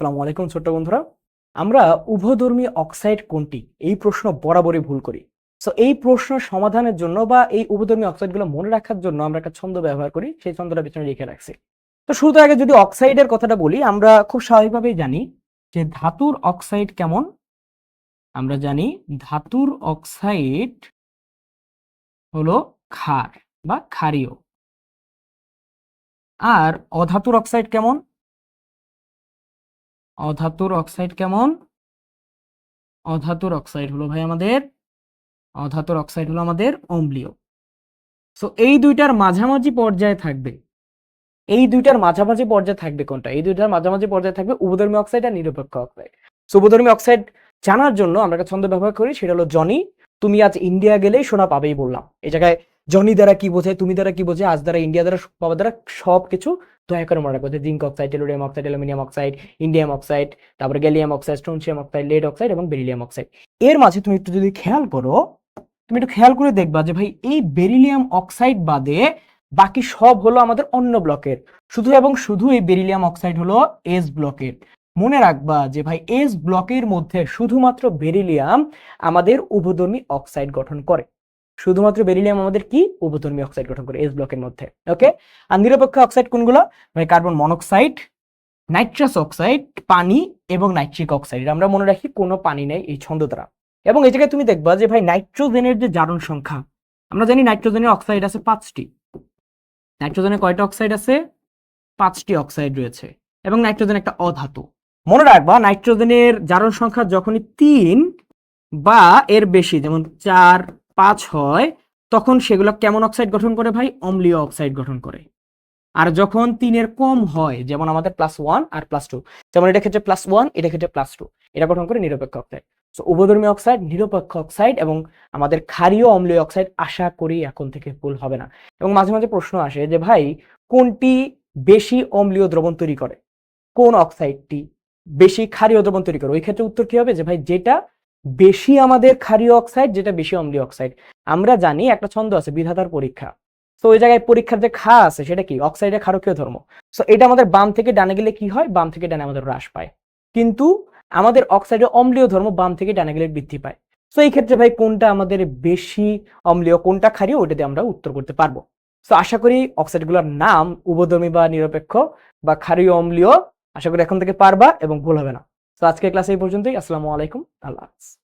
আসসালামু আলাইকুম ছোট্ট বন্ধুরা। আমরা উভধর্মী অক্সাইড কোনটি? এই প্রশ্ন বরাবরই ভুল করি। সো এই প্রশ্ন সমাধানের জন্য বা এই উভধর্মী অক্সাইডগুলো মনে রাখার জন্য আমরা একটা ছন্দ ব্যবহার করি, সেই ছন্দটা পিছনে লিখে রাখছি। তো শুরুতে আগে যদি অক্সাইডের কথাটা বলি, আমরা খুব স্বাভাবিকভাবেই জানি যে ধাতুর অক্সাইড কেমন? আমরা জানি ধাতুর অক্সাইড হলো ক্ষার বা ক্ষারীয়। আর অধাতুর অক্সাইড কেমন? অধাতুর অক্সাইড কেমন? অধাতুর অক্সাইড হলো ভাই আমাদের, অধাতুর অক্সাইড হলো আমাদের অম্লীয়। সো এই দুইটার মাঝামাঝি পর্যায়ে থাকবে। এই দুইটার মাঝামাঝি পর্যায়ে থাকবে কোনটা? এই দুইটার মাঝামাঝি পর্যায়ে থাকবে উভধর্মী অক্সাইড আর নিরপেক্ষ অক্সাইড সো উভধর্মী অক্সাইড জানার জন্য আমরা একটা ছন্দ ব্যবহার করি, সেটা হলো জনি। তুমি আজ ইন্ডিয়া গেলেই সোনা পাবেই বললাম। এই জায়গায় জনি দ্বারা কি বোঝায়, তুমি দ্বারা কি বোঝায়, আজ দ্বারা ইন্ডিয়া দ্বারা পাওয়া দ্বারা সব কিছু দয়া করে মনে রাখব যে zinc oxide tellurium oxide aluminium oxide indium oxide তারপরে gallium oxide strontium oxide lead oxide এবং বেরিলিয়াম অক্সাইড এর মাঝে তুমি একটু যদি খেয়াল করো, তুমি একটু খেয়াল করে দেখবা যে ভাই, এই বেরিলিয়াম অক্সাইড বাদে বাকি সব হলো আমাদের অন্য ব্লকের। শুধু এবং শুধু এই বেরিলিয়াম অক্সাইড হলো এস ব্লকের। মনে রাখবা যে ভাই এস ব্লকের মধ্যে শুধুমাত্র বেরিলিয়াম আমাদের উভধর্মী অক্সাইড গঠন করে। শুধুমাত্র বেরিলিয়াম আমাদের কি? উভধর্মী অক্সাইড গঠন করে এস ব্লকের মধ্যে। ওকে আর নিরপেক্ষ অক্সাইড কোনগুলো? ভাই কার্বন মনোক্সাইড নাইট্রাস অক্সাইড পানি এবং নাইট্রিক অক্সাইড আমরা মনে রাখি কোনো পানি নেই এই ছন্দ দ্বারা। এবং এই জায়গায় তুমি দেখবা যে ভাই নাইট্রোজেনের যে জারণ সংখ্যা, আমরা জানি নাইট্রোজেনের অক্সাইড আছে পাঁচটি। নাইট্রোজেনের কয়টা অক্সাইড আছে? পাঁচটি অক্সাইড রয়েছে। এবং নাইট্রোজেন একটা অধাতু। মনে রাখবা নাইট্রোজেনের জারণ সংখ্যা যখনই তিন বা এর বেশি, যেমন চার পাঁচ হয়, তখন সেগুলো কেমন অক্সাইড গঠন করে ভাই? অম্লীয় অক্সাইড গঠন করে। আর যখন তিনের কম হয়, যেমন আমাদের প্লাস ওয়ান আর প্লাস টু যেমন এটা ক্ষেত্রে প্লাস ওয়ান এটা ক্ষেত্রে প্লাস টু এটা গঠন করে নিরপেক্ষ অক্সাইড সো উভধর্মী অক্সাইড নিরপেক্ষ অক্সাইড এবং আমাদের ক্ষারীয় অম্লীয় অক্সাইড আশা করি এখন থেকে ভুল হবে না। এবং মাঝে মাঝে প্রশ্ন আসে যে ভাই, কোনটি বেশি অম্লীয় দ্রবণ তৈরি করে? কোন অক্সাইডটি বেশি ক্ষারীয় দ্রবণ তৈরি করে? ওই ক্ষেত্রে উত্তর কি হবে? যে ভাই, যেটা বেশি আমাদের ক্ষারীয় অক্সাইড যেটা বেশি অম্লীয় অক্সাইড আমরা জানি একটা ছন্দ আছে, বিধাতার পরীক্ষা। তো ওই জায়গায় পরীক্ষার যে খা আছে, সেটা কি? অক্সাইডের ক্ষারকীয় ধর্ম। সো এটা আমাদের বাম থেকে ডানে গেলে কি হয়? বাম থেকে ডানে আমাদের হ্রাস পায়। কিন্তু আমাদের অক্সাইডের অম্লীয় ধর্ম বাম থেকে ডানে গেলে বৃদ্ধি পায়। সো এই ক্ষেত্রে ভাই, কোনটা আমাদের বেশি অম্লীয়, কোনটা ক্ষারীয় ওইটাতে আমরা উত্তর করতে পারব। সো আশা করি অক্সাইডগুলোর নাম উভধর্মী বা নিরপেক্ষ বা ক্ষারীয় অম্লীয়, আশা করি এখন থেকে পারবা এবং ভুল হবে না। তো আজকের ক্লাস এই পর্যন্তই। আসসালামু আলাইকুম। আল্লাহ হাফিজ।